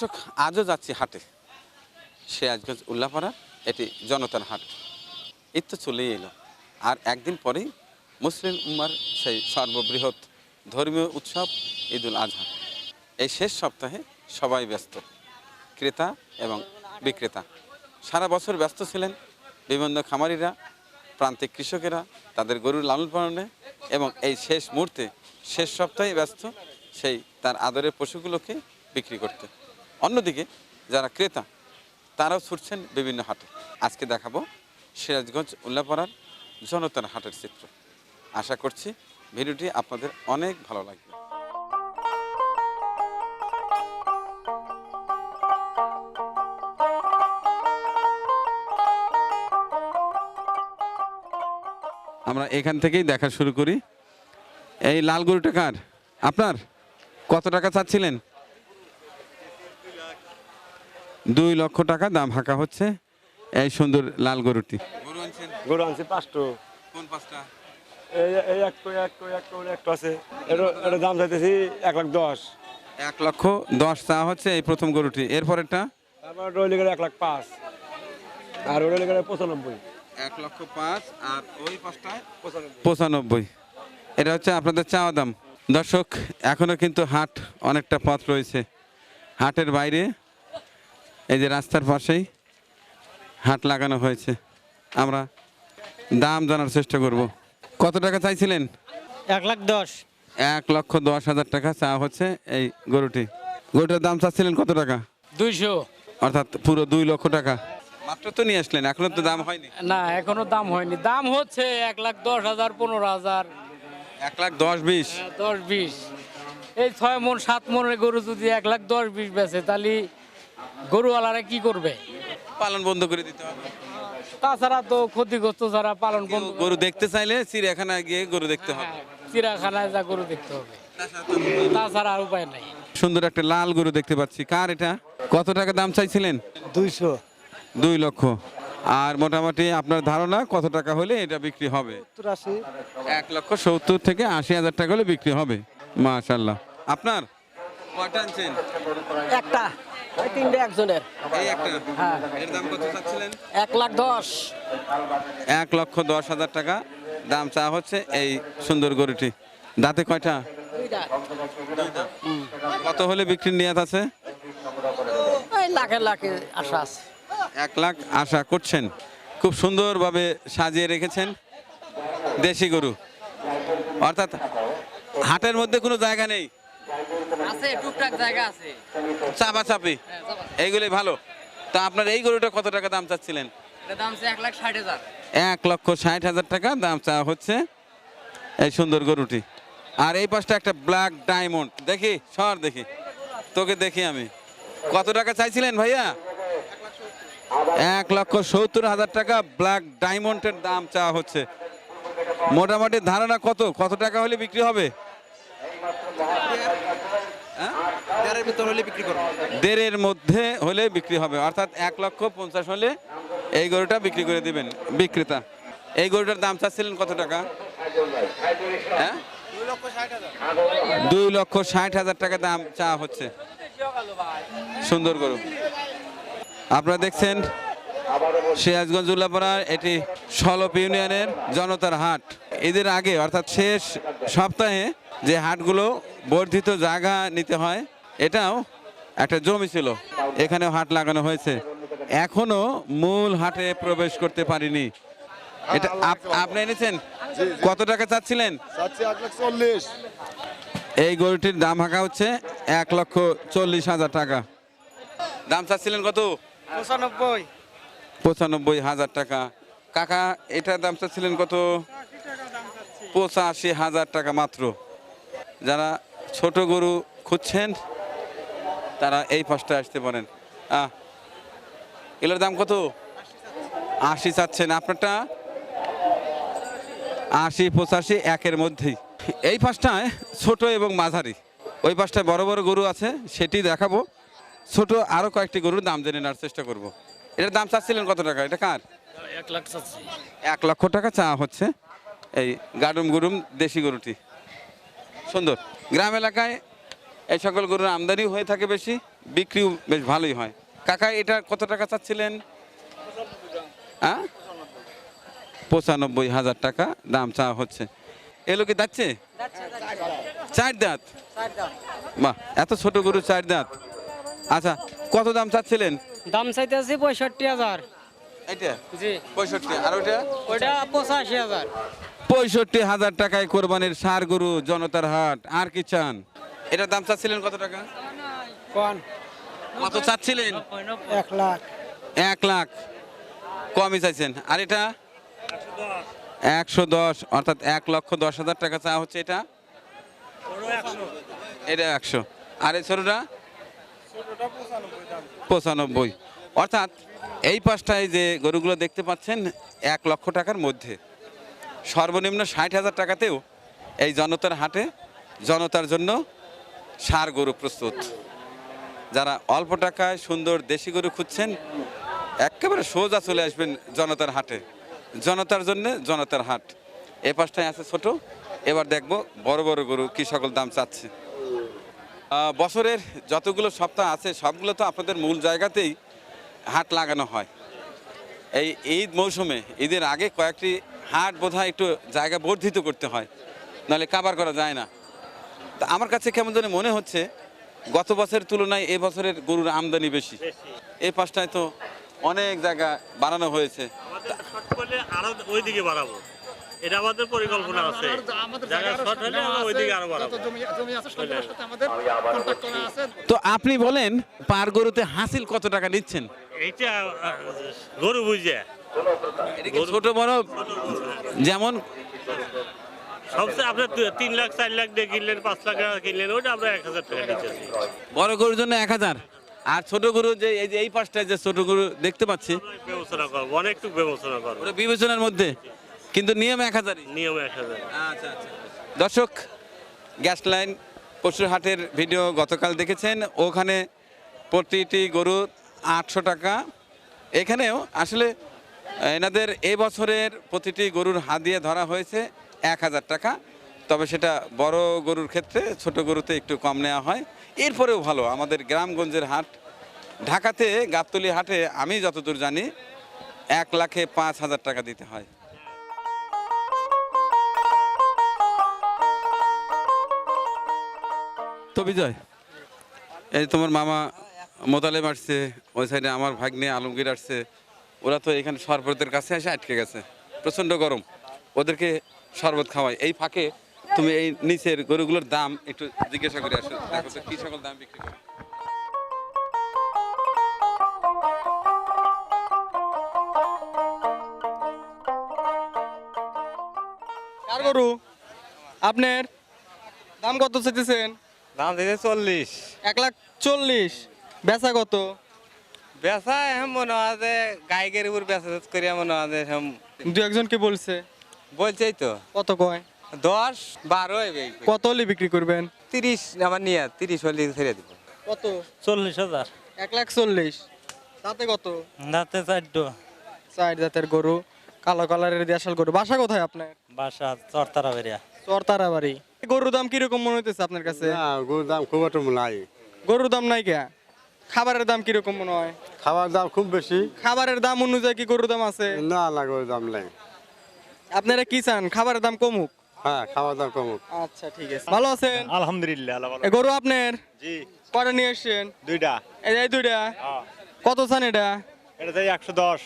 দর্শক, আজও যাচ্ছি হাটে। সে সিরাজগঞ্জ উল্লাপাড়া, এটি জনতার হাট। এই তো চলেই এলো। আর একদিন পরেই মুসলিম উম্মার সেই সর্ববৃহৎ ধর্মীয় উৎসব ঈদুল আজহা। এই শেষ সপ্তাহে সবাই ব্যস্ত, ক্রেতা এবং বিক্রেতা। সারা বছর ব্যস্ত ছিলেন বিভিন্ন খামারিরা, প্রান্তিক কৃষকেরা, তাদের গরুর লালন পালনে এবং এই শেষ মুহূর্তে, শেষ সপ্তাহে ব্যস্ত সেই তার আদরের পশুগুলোকে বিক্রি করতে। অন্যদিকে যারা ক্রেতা, তারাও ছুটছেন বিভিন্ন হাটে। আজকে দেখাবো সিরাজগঞ্জ উল্লাপাড়ার জনতার হাটের চিত্র। আশা করছি ভিডিওটি আপনাদের অনেক ভালো লাগবে। আমরা এখান থেকেই দেখা শুরু করি। এই লাল গরুটা কার? আপনার? কত টাকা চাচ্ছিলেন? দুই লক্ষ টাকা দাম হাঁকা হচ্ছে এই সুন্দর লাল গরুটি। গরু আনছেন? গরু আনছি পাঁচটো। কোন পাঁচটা? এই একটো আছে। এটা দাম চাইতেছি এক লাখ দশ। এক লক্ষ দশ চা হচ্ছে এই প্রথম গরুটি। এরপরেরটা? তারপর রইলে গেলে এক লাখ পাঁচ। আর রইলে গেলে পঁচানব্বই। এক লক্ষ পাঁচ আর ওই পাঁচটায়? পঁচানব্বই। পঁচানব্বই। এটা হচ্ছে আপনাদের চাওয়া দাম। দর্শক এখনও কিন্তু হাট অনেকটা পথ রয়েছে। হাটের বাইরে এই যে রাস্তার পাশেই হাট লাগানো হয়েছে। আমরা দাম জানার চেষ্টা করব। কত টাকা চাইছিলেন? এক লাখ দশ। এক লক্ষ দশ হাজার টাকা চা হচ্ছে এই গরুটি। গরুটার দাম চাচ্ছিলেন কত টাকা? দুইশো। অর্থাৎ পুরো দুই লক্ষ টাকা। মাত্র তো নিয়ে আসলেন এখনও তো দাম হয়নি? না এখনও দাম হয়নি। দাম হচ্ছে এক লাখ দশ হাজার পনেরো হাজার। এক লাখ দশ বিশ। হ্যাঁ, দশ বিশ। এই ছয় মন সাত মনের গরু যদি এক লাখ দশ বিশ বেচে তাহলে গরুওয়ালারা কি করবে? পালন বন্ধ করে দিতে হবে। তাছাড়া তো ক্ষতিগ্রস্ত ছাড়া পালন কেউ বন্ধ গরু দেখতে চাইলে চিড়িয়াখানায় গিয়ে গরু দেখতে হবে। হ্যাঁ, চিড়াখানায় যা গরু দেখতে হবে। তাছাড়া আর উপায় নাই। সুন্দর একটা লাল গরু দেখতে পাচ্ছি। কার এটা? কত টাকা দাম চাইছিলেন? দুইশো। দুই লক্ষ। আর মোটামুটি আপনার ধারণা কত টাকা হলে এটা বিক্রি হবে? এক লক্ষ সত্তর থেকে আশি হাজার টাকা হলে বিক্রি হবে। মাশাল্লাহ আপনার? কয়টা আনছেন? একটা। ওই তিনটে একজনের। এই একটা। হ্যাঁ। এর দাম কত চাচ্ছিলেন? এক লাখ দশ। এক লক্ষ দশ হাজার টাকা। দাম চা হচ্ছে এই সুন্দর গরুটি। দাঁতে কয়টা? দুইটা। কত হলে বিক্রির নিয়াত আছে? ওই লাখে লাখে আশা আছে। এক লাখ আশা করছেন। খুব সুন্দরভাবে সাজিয়ে রেখেছেন দেশি গরু। অর্থাৎ হাটের মধ্যে কোনো জায়গা নেই। আছে টুকটাক জায়গা আছে। চাপা চাপি এইগুলি ভালো। তা আপনার এই গরুটা কত টাকা দাম চাচ্ছিলেন? দাম এক লাখ ষাট হাজার। এক লক্ষ ষাট হাজার টাকা দাম চাওয়া হচ্ছে এই সুন্দর গরুটি। আর এই পাশটা একটা ব্ল্যাক ডায়মন্ড দেখি সর দেখি। তোকে দেখি আমি। কত টাকা চাইছিলেন ভাইয়া? এক লক্ষ সত্তর হাজার টাকা ব্ল্যাক ডায়মন্ডের দাম চাওয়া হচ্ছে। মোটামুটি ধারণা কত? কত টাকা হলে বিক্রি হবে? হ্যাঁ? দেড়ের মধ্যে হলে বিক্রি হবে, অর্থাৎ এক লক্ষ পঞ্চাশ হলে এই গরুটা বিক্রি করে দিবেন, বিক্রেতা। এই গরুটার দাম চাচ্ছিলেন কত টাকা? হ্যাঁ? দুই লক্ষ ষাট হাজার টাকা দাম চা হচ্ছে। সুন্দর গরু। আপনারা দেখছেন সিরাজগঞ্জ উল্লাপাড়ার এটি সলপ ইউনিয়নের জনতার হাট। এদের আগে, অর্থাৎ শেষ সপ্তাহে যে হাটগুলো বর্ধিত জায়গা নিতে হয় এটাও একটা জমি ছিল। এখানেও হাট লাগানো হয়েছে। এখনও মূল হাটে প্রবেশ করতে পারিনি। এটা আপ- আপনি এনেছেন? কত টাকা চাচ্ছিলেন? এই গরুটির দাম হাঁকা হচ্ছে এক লক্ষ চল্লিশ হাজার টাকা। দাম চাচ্ছিলেন কত? পঁচানব্বই। পঁচানব্বই হাজার টাকা। কাকা এটার দাম চাচ্ছিলেন কত? পঁচাশি হাজার টাকা মাত্র। যারা ছোট গরু খুঁজছেন তারা এই পাশটা আসতে পারেন। আহ এগুলোর দাম কত? আশি চাচ্ছেন। আপনারটা? আশি পঁচাশি একের মধ্যেই। এই পাশটায় ছোট এবং মাঝারি। ওই পাশটায় বড় বড় গরু আছে সেটি দেখাবো। ছোট আরও কয়েকটি গরুর দাম জেনে নেওয়ার চেষ্টা করব। এটার দাম চাচ্ছিলেন কত টাকা? এটা কার? এক লাখ এক লক্ষ টাকা চা হচ্ছে। এই গাডুম গুরুম দেশি গরুটি। সুন্দর। গ্রাম এলাকায় এই সকল গরুর আমদানিও হয়ে থাকে বেশি বিক্রিও বেশ ভালোই হয়। কাকা এটা কত টাকা চাচ্ছিলেন? হ্যাঁ? পঁচানব্বই হাজার টাকা দাম চাওয়া হচ্ছে। এলো কি যাচ্ছে? চার দাঁত। বাহ এত ছোট গরু চার দাঁত। আচ্ছা কত দাম চাচ্ছিলেন? দাম চাইতে আছি পঁয়ষট্টি হাজার। এটা জি। পঁয়ষট্টি আর ওটা ওইটা পঁচাশি হাজার। পঁয়ষট্টি হাজার টাকায় কোরবানির সার গরু জনতার হাট। আর কি চান? এটার দাম চাচ্ছিলেন কত টাকা? কোন? কত চাচ্ছিলেন? এক লাখ। এক লাখ। কমই চাইছেন। আর এটা? একশো দশ। অর্থাৎ এক লক্ষ দশ হাজার টাকা চাওয়া হচ্ছে এটা? এটা একশো। আর এই ছোটটা? পঁচানব্বই। অর্থাৎ এই পাঁচটায় যে গরুগুলো দেখতে পাচ্ছেন এক লক্ষ টাকার মধ্যে। সর্বনিম্ন ষাট হাজার টাকাতেও এই জনতার হাটে জনতার জন্য সার গরু প্রস্তুত। যারা অল্প টাকায় সুন্দর দেশি গরু খুঁজছেন, একেবারে সোজা চলে আসবেন জনতার হাটে। জনতার জন্য জনতার হাট। এ পাশটায় আছে ছোট, এবার দেখব বড় বড় গরু কি সকল দাম চাচ্ছে। বছরের যতগুলো সপ্তাহ আছে, সবগুলো তো আপনাদের মূল জায়গাতেই হাট লাগানো হয়। এই ঈদ মৌসুমে, ঈদের আগে কয়েকটি হাট বোধহয় একটু জায়গা বর্ধিত করতে হয় নাহলে কাবার করা যায় না। তা আমার কাছে কেমন যেন মনে হচ্ছে গত বছরের তুলনায় এ বছরের গরুর আমদানি বেশি। এই পাশটায় তো অনেক জায়গা বানানো হয়েছে। আমাদের শর্ট করলে আরও ওইদিকে বাড়াবো। এটা আমাদের পরিকল্পনা আছে। জায়গা শর্ট হলে আমরা ওইদিকে আরও বাড়াবো। তো আপনি বলেন পার গরুতে হাসিল কত টাকা নিচ্ছেন? এইটা গরু বুঝে। ছোট বড় যেমন সবচেয়ে আপনার তিন লাখ চার লাখ দিয়ে কিনলেন পাঁচ লাখ টাকা কিনলেন ওটা আমরা এক হাজার টাকা নিচ্ছি বড় গরুর জন্য এক হাজার। আর ছোট গরু যে এই যে এই পাশটায় যে ছোট গরু দেখতে পাচ্ছি বিবেচনা করব অনেকটুকু বিবেচনা করব ওটা বিবেচনার মধ্যে কিন্তু নিয়ম এক হাজারই। নিয়ম এক হাজার। আচ্ছা আচ্ছা। দর্শক গ্যাস লাইন পশুর হাটের ভিডিও গতকাল দেখেছেন। ওখানে প্রতিটি গরু আটশো টাকা। এখানেও আসলে এনাদের এই বছরের প্রতিটি গরুর হাত দিয়ে ধরা হয়েছে এক হাজার টাকা। তবে সেটা বড় গরুর ক্ষেত্রে ছোট গরুতে একটু কম নেওয়া হয়। এরপরেও ভালো আমাদের গ্রামগঞ্জের হাট ঢাকাতে গাবতলি হাটে আমি যতদূর জানি এক লাখে পাঁচ হাজার টাকা দিতে হয়। তো বিজয় এই তোমার মামা মোতালেব আসছে ওই সাইডে আমার ভাগ্নে আলমগীর আসছে ওরা তো এখানে শরবতের কাছে এসে আটকে গেছে। প্রচণ্ড গরম। ওদেরকে শরবত খাওয়াই। এই ফাঁকে তুমি এই নিচের গরুগুলোর দাম একটু জিজ্ঞাসা করে আসো। দেখো তো কি সকল দাম বিক্রি করে। কার গরু? আপনার? দাম কত চাইতেছেন? দাম দিতে চল্লিশ। এক লাখ চল্লিশ। বেচা কত? বেচা এখন মনে হয় যে গায়কের উপর বেচা করিয়া মনে হয় যে দু একজনকে বলছে। বলছেই তো। কত কয়? দশ বারো হবে কত হলে বিক্রি করবেন? তিরিশ আমার নিয়ে তিরিশ হলে ছেড়ে দিব। কত? চল্লিশ হাজার। এক লাখ চল্লিশ। তাতে কত? দাঁতে চারটো। চার জাতের গরু কালো কালারের দেশাল গরু। বাসা কোথায় আপনার? বাসা চরতারা বেরিয়া চরতারা বাড়ি। গরুর দাম কীরকম মনে হইতেছে আপনার কাছে? না গরুর দাম খুব একটা নাই। গরুর দাম নাই কে? খাবারের দাম কীরকম মনে হয়? খাওয়ার দাম খুব বেশি। খাবারের দাম অনুযায়ী কি গরুর দাম আছে? না না গরুর দাম নেই। আপনারা কি চান? খাবারের দাম কমুক হ্যাঁ খাওয়ার দাম কমুক আচ্ছা ঠিক আছে। ভালো আছেন? আলহামদুলিল্লাহ আল্লাহ ভালো এ গরু আপনার? জি। কটা নিয়ে এসছেন? দুইটা। এই যে এই দুইটা? কত চান এটা? এটা যাই একশো দশ।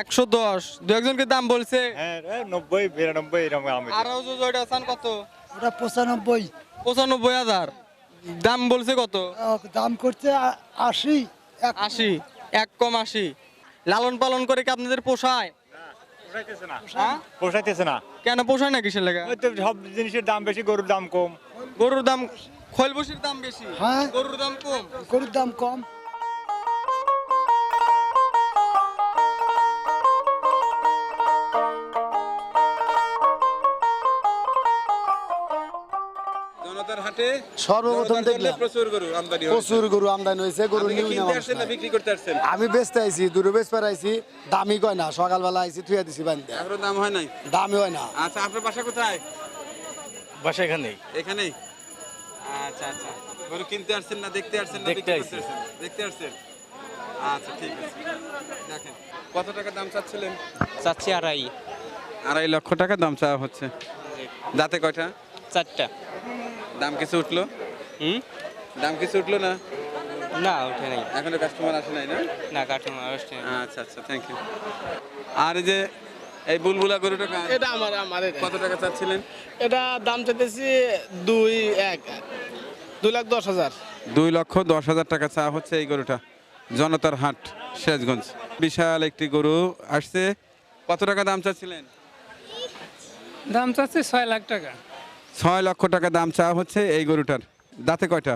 একশো দশ। দু একজনকে দাম বলছে? হ্যাঁ নব্বই বিরানব্বই এরকম আমি। আর ওই যে ওইটা চান কত? ওটা পঁচানব্বই। পঁচানব্বই হাজার। দাম বলছে কত? দাম করছে আশি এক আশি এক কম আশি। লালন পালন করে কি আপনাদের পোষায়? পোষাইতেছে না? পোষাইতেছে না। কেন পোষায় না কিসের লেগা? ওই সব জিনিসের দাম বেশি গরুর দাম কম। গরুর দাম দাম বেশি। হ্যাঁ। গরুর দাম কম। গরুর দাম কম। সর্বপ্রথম দেখলাম প্রচুর গরু আমদানি হয়েছে। প্রচুর গরু আমদানি হয়েছে গরু নিউ না বিক্রি করতে আসছেন? আমি বেচতে আইছি দুটো বেচবার আইছি দামি কয় না সকালবেলা আইছি থুয়া দিছি বান্ধে এখনও দাম হয় নাই? দামি হয় না। আচ্ছা আপনার বাসা কোথায়? বাসা এখানেই। এখানেই? আচ্ছা আচ্ছা। গরু কিনতে আসছেন না দেখতে আসছেন না দেখতে আসছেন? দেখতে আসছেন? আচ্ছা ঠিক আছে। দেখেন কত টাকা দাম চাচ্ছিলেন? চাচ্ছি আড়াই। আড়াই লক্ষ টাকা দাম চাওয়া হচ্ছে। দাঁতে কয়টা? চারটা। দাম কিছু উঠল? হুম? দাম কিছু উঠল না? না ওঠে নাই। এখনও কাস্টমার আসে নাই না? না কাঠমার আচ্ছা আচ্ছা থ্যাংক ইউ আর এই যে এই বুলবুলা গরুটা? এটা আমার আমার কত টাকা চাচ্ছিলেন? এটা দাম চাইতেছি দুই এক দুই লাখ দশ হাজার। দুই লক্ষ দশ হাজার টাকা চা হচ্ছে এই গরুটা। জনতার হাট সিরাজগঞ্জ বিশাল একটি গরু আসছে। কত টাকা দাম চাচ্ছিলেন? দাম চাচ্ছে ছয় লাখ টাকা। ছয় লক্ষ টাকা দাম চাওয়া হচ্ছে এই গরুটার। দাঁতে কয়টা?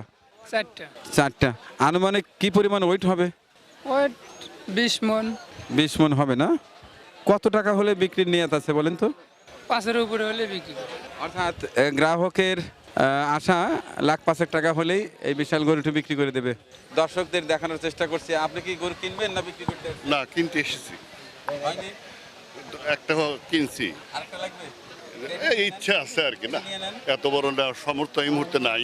চারটা। চারটা। আনুমানিক কি পরিমাণ ওয়েট হবে? ওই বিশ মন। বিশ মন হবে না? কত টাকা হলে বিক্রির নিয়ত আছে বলেন তো? পাঁচের উপরে হলে বিক্রি। অর্থাৎ গ্রাহকের আশা লাখ পাঁচেক টাকা হলেই এই বিশাল গরুটি বিক্রি করে দেবে। দর্শকদের দেখানোর চেষ্টা করছি আপনি কি গরু কিনবেন না বিক্রি করতে? না কিনতে এসেছি। হয়নি? একটা কিনছি। আরেকটা লাগবে? ইচ্ছা আছে আর কি না? এত বড় না সমর্থ এই মুহূর্তে নাই।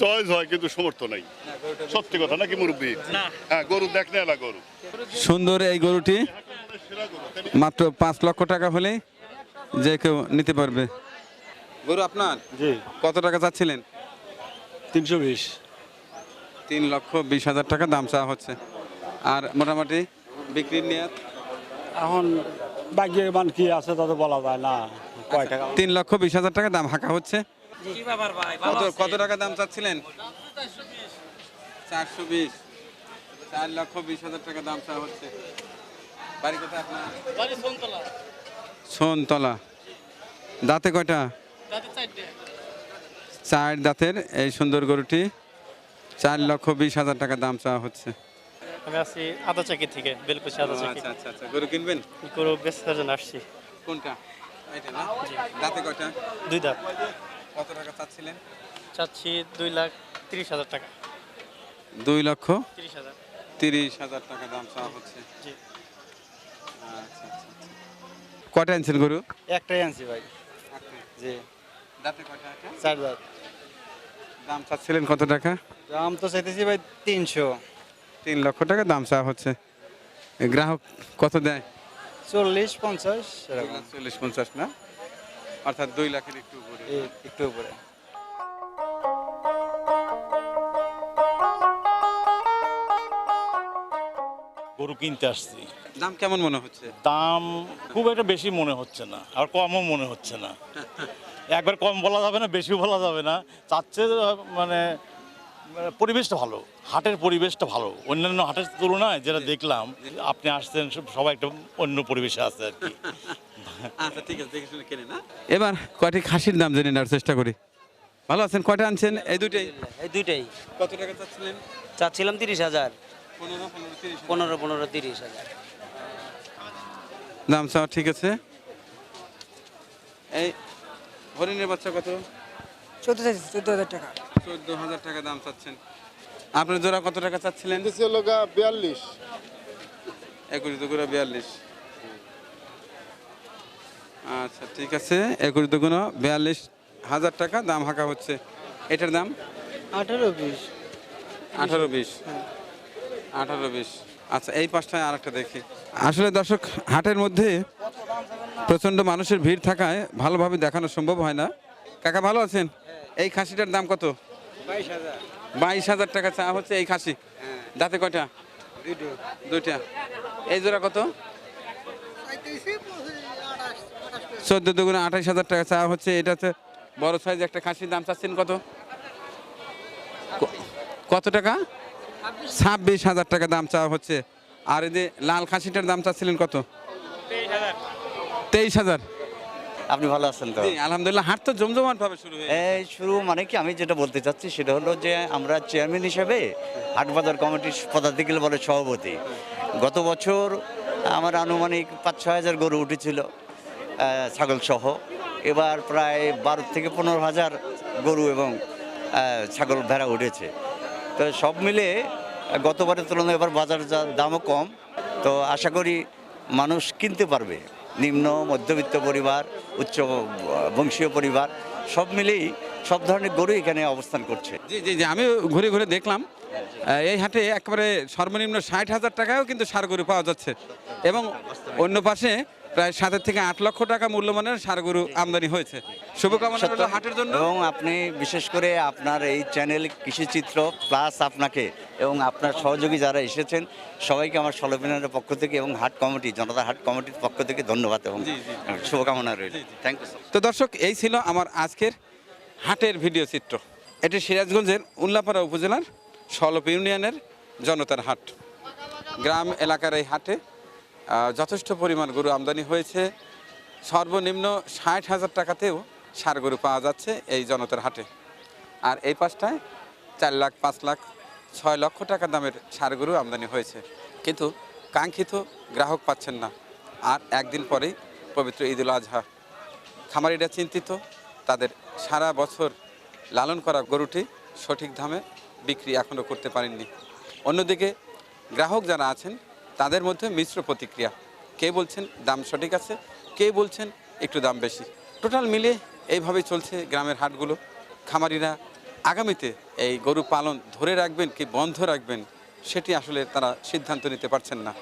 চয়েস হয় কিন্তু সমর্থ নাই। সত্যি কথা নাকি মুরব্বী? হ্যাঁ গরু দেখনে এলা গরু। সুন্দর এই গরুটি। মাত্র পাঁচ লক্ষ টাকা হলে যে কেউ নিতে পারবে। গরু আপনার? জি। কত টাকা চাচ্ছিলেন? তিনশো বিশ। তিন লক্ষ বিশ হাজার টাকা দাম চাওয়া হচ্ছে। আর মোটামুটি বিক্রির নিয়ত? এখন মান কি আছে তা তো বলা যায় না। কয় টাকা? তিন লক্ষ বিশ হাজার টাকা দাম হাঁকা হচ্ছে। কত কত টাকা দাম চাচ্ছিলেন? চারশো বিশ। চার লক্ষ বিশ হাজার টাকা দাম চাওয়া হচ্ছে। বাড়ি কোথায় আপনার? সোনতলা। দাঁতে কয়টা? চার দাঁতের এই সুন্দর গরুটি। চার লক্ষ বিশ হাজার টাকা দাম চাওয়া হচ্ছে। আমি আছি আদা চাকি থেকে বেলকুচি আদা চাকি। আচ্ছা আচ্ছা আচ্ছা। গরু কিনবেন? গরু বেচার জন্য আসছি। কোনটা? এটা না? দাঁতে কয়টা? দুই দাঁত। কত টাকা চাচ্ছিলেন? চাচ্ছি দুই লাখ তিরিশ হাজার টাকা। দুই লক্ষ তিরিশ হাজার। তিরিশ হাজার টাকা দাম চাওয়া হচ্ছে। জি। আচ্ছা আচ্ছা আচ্ছা। কয়টা আনছেন গরু? একটাই আনছি ভাই। জি। দাঁতে কয়টা? চার দাঁত। দাম চাচ্ছিলেন কত টাকা? দাম তো চাইতেছি ভাই তিনশো। তিন লক্ষ টাকা দাম চাওয়া হচ্ছে। গ্রাহক কত দেয়? চল্লিশ পঞ্চাশ চল্লিশ পঞ্চাশ না? অর্থাৎ দুই লাখের একটু উপরে। একটু উপরে। গরু কিনতে আসছি। দাম কেমন মনে হচ্ছে? দাম খুব একটা বেশি মনে হচ্ছে না আর কমও মনে হচ্ছে না। একবার কম বলা যাবে না বেশিও বলা যাবে না। চাচ্ছে মানে মানে পরিবেশটা ভালো হাটের পরিবেশটা ভালো। অন্যান্য হাটের তুলনায় যেটা দেখলাম আপনি আসছেন সবাই একটা অন্য পরিবেশে আছে আর কি। আচ্ছা ঠিক আছে দেখে শুনে কেনে না এবার কয়টি খাসির দাম জেনে নেওয়ার চেষ্টা করি। ভালো আছেন? কয়টা আনছেন? এই দুইটাই। এই দুইটাই। কত টাকা চাচ্ছিলেন? চাচ্ছিলাম তিরিশ হাজার। পনেরো পনেরো তিরিশ পনেরো পনেরো তিরিশ হাজার। দাম চাওয়া ঠিক আছে। এই হরিণের বাচ্চা কত? চোদ্দ চোদ্দ হাজার টাকা। চোদ্দ হাজার টাকা দাম চাচ্ছেন। আপনার জোড়া কত টাকা চাচ্ছিলেন? বিয়াল্লিশ। একুশ দুগুণা বিয়াল্লিশ। আচ্ছা ঠিক আছে। একুশ দুগুণা বিয়াল্লিশ হাজার টাকা দাম হাঁকা হচ্ছে। এটার দাম? আঠারো বিশ। আঠারো বিশ। আঠারো বিশ। আচ্ছা এই পাঁচটায় আর একটা দেখি। আসলে দর্শক হাটের মধ্যে প্রচণ্ড মানুষের ভিড় থাকায় ভালোভাবে দেখানো সম্ভব হয় না। কাকা ভালো আছেন? এই খাসিটার দাম কত? বাইশ হাজার। টাকা চা হচ্ছে এই খাসি। দাঁতে কয়টা? দুইটা। এই জোড়া কত? চোদ্দ দুগুণে আঠাইশ হাজার টাকা চা হচ্ছে। এটাতে বড় সাইজ একটা খাসির দাম চাচ্ছেন কত? কত টাকা? ছাব্বিশ। হাজার টাকা দাম চাওয়া হচ্ছে। আর এই যে লাল খাসিটার দাম চাচ্ছিলেন কত? তেইশ হাজার। আপনি ভালো আছেন তো? আলহামদুলিল্লাহ হাট তো জমজমাট ভাবে শুরু হয়ে এই শুরু মানে কি আমি যেটা বলতে চাচ্ছি সেটা হলো যে আমরা চেয়ারম্যান হিসেবে হাটবাজার কমিটির পদাধিকারী বলে সভাপতি। গত বছর আমার আনুমানিক পাঁচ ছয় হাজার গরু উঠেছিল ছাগল সহ এবার প্রায় বারো থেকে পনেরো হাজার গরু এবং ছাগল ভেড়া উঠেছে। তো সব মিলে গতবারের তুলনায় এবার বাজার যা- দামও কম। তো আশা করি মানুষ কিনতে পারবে। নিম্ন, মধ্যবিত্ত পরিবার, উচ্চ বংশীয় পরিবার, সব মিলেই সব ধরনের গরু এখানে অবস্থান করছে। জি জি জি আমি ঘুরে ঘুরে দেখলাম। এই হাটে একেবারে সর্বনিম্ন ষাট হাজার টাকাও কিন্তু সার গরু পাওয়া যাচ্ছে। এবং অন্য পাশে প্রায় সাতের থেকে আট লক্ষ টাকা মূল্যমানের সার গরু আমদানি হয়েছে। শুভকামনা। হাটের জন্য। এবং আপনি বিশেষ করে আপনার এই চ্যানেল কৃষিচিত্র প্লাস আপনাকে এবং আপনার সহযোগী যারা এসেছেন সবাইকে আমার সলবিনের পক্ষ থেকে এবং হাট কমিটি জনতা হাট কমিটির পক্ষ থেকে ধন্যবাদ এবং শুভকামনা রইল। থ্যাংক ইউ তো দর্শক এই ছিল আমার আজকের হাটের ভিডিও চিত্র। এটি সিরাজগঞ্জের উল্লাপাড়া উপজেলার সলপ ইউনিয়নের জনতার হাট। গ্রাম এলাকার এই হাটে যথেষ্ট পরিমাণ গরু আমদানি হয়েছে। সর্বনিম্ন ষাট হাজার টাকাতেও সার গরু পাওয়া যাচ্ছে এই জনতার হাটে। আর এই পাশটায় চার লাখ, পাঁচ লাখ, ছয় লক্ষ টাকা দামের সার গরু আমদানি হয়েছে। কিন্তু কাঙ্ক্ষিত গ্রাহক পাচ্ছেন না। আর একদিন পরেই পবিত্র ঈদুল আজহা। খামারিরা চিন্তিত। তাদের সারা বছর লালন করা গরুটি সঠিক দামে বিক্রি এখনও করতে পারেননি। অন্যদিকে গ্রাহক যারা আছেন তাদের মধ্যে মিশ্র প্রতিক্রিয়া। কে বলছেন দাম সঠিক আছে, কে বলছেন একটু দাম বেশি। টোটাল মিলিয়ে এইভাবেই চলছে গ্রামের হাটগুলো। খামারিরা আগামীতে এই গরু পালন ধরে রাখবেন কি বন্ধ রাখবেন, সেটি আসলে তারা সিদ্ধান্ত নিতে পারছেন না।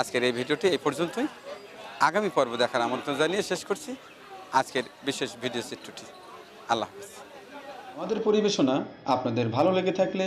আজকের এই ভিডিওটি এই পর্যন্তই। আগামী পর্ব দেখার আমন্ত্রণ জানিয়ে শেষ করছি। আজকের বিশেষ ভিডিও চিত্রটি। আল্লাহ হাফিজ। আমাদের পরিবেশনা আপনাদের ভালো লেগে থাকলে